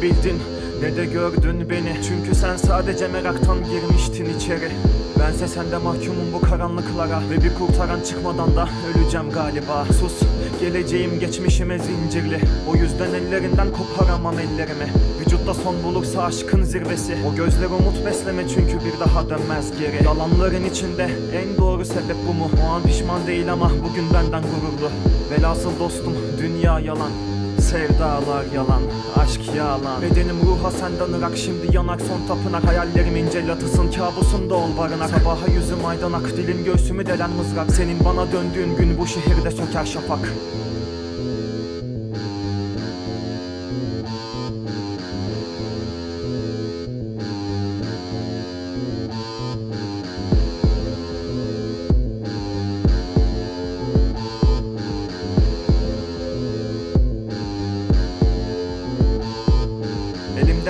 Ne bildin ne de gördün beni. Çünkü sen sadece meraktan girmiştin içeri. Bense sende mahkumum bu karanlıklara. Ve bir kurtaran çıkmadan da öleceğim galiba. Sus geleceğim geçmişime zincirli. O yüzden ellerinden koparamam ellerimi. Vücutta son bulursa aşkın zirvesi. O gözler umut besleme çünkü bir daha dönmez geri. Yalanların içinde en doğru sebep bu mu? O an pişman değil ama bugün benden gururlu. Velhasıl dostum dünya yalan Sevdalar yalan, aşk yalan. Bedenim ruha senden ırak şimdi yanak son tapınak. Hayallerim ince latısın kabusum da ol barınak. Sabaha yüzüm aydanak dilim göğsümü delen mızrak. Senin bana döndüğün gün bu şehirde söker şafak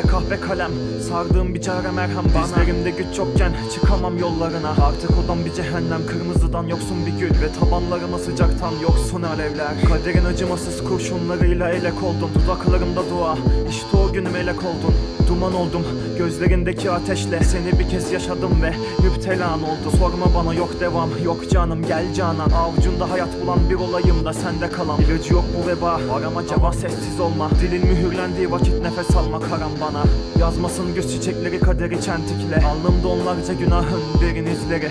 Elimde kahve kalem. Sardığım bir çare merhem bana. Dizlerimde güç çokken çıkamam yollarına. Artık odam bir cehennem Kırmızıdan yoksun bir gül. Ve tabanlarıma sıcaktan yoksun alevler. Kaderin acımasız kurşunlarıyla elek oldum Dudaklarımda dua İşte o gün melek oldun. Duman oldum gözlerindeki ateşle. Seni bir kez yaşadım ve müptelan oldu Sorma bana yok devam yok canım gel canan. Avucunda hayat bulan bir olayım da sende kalan. İlacı yok bu veba arama cevap sessiz olma. Dilin mühürlendiği vakit nefes alma karan bana. Yazmasın göz çiçekleri kaderi çentikle. Alnımda onlarca günahın derin izleri.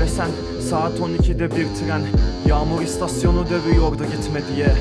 Ve sen saat 12'de bir tren. Yağmur istasyonu dövüyordu gitme diye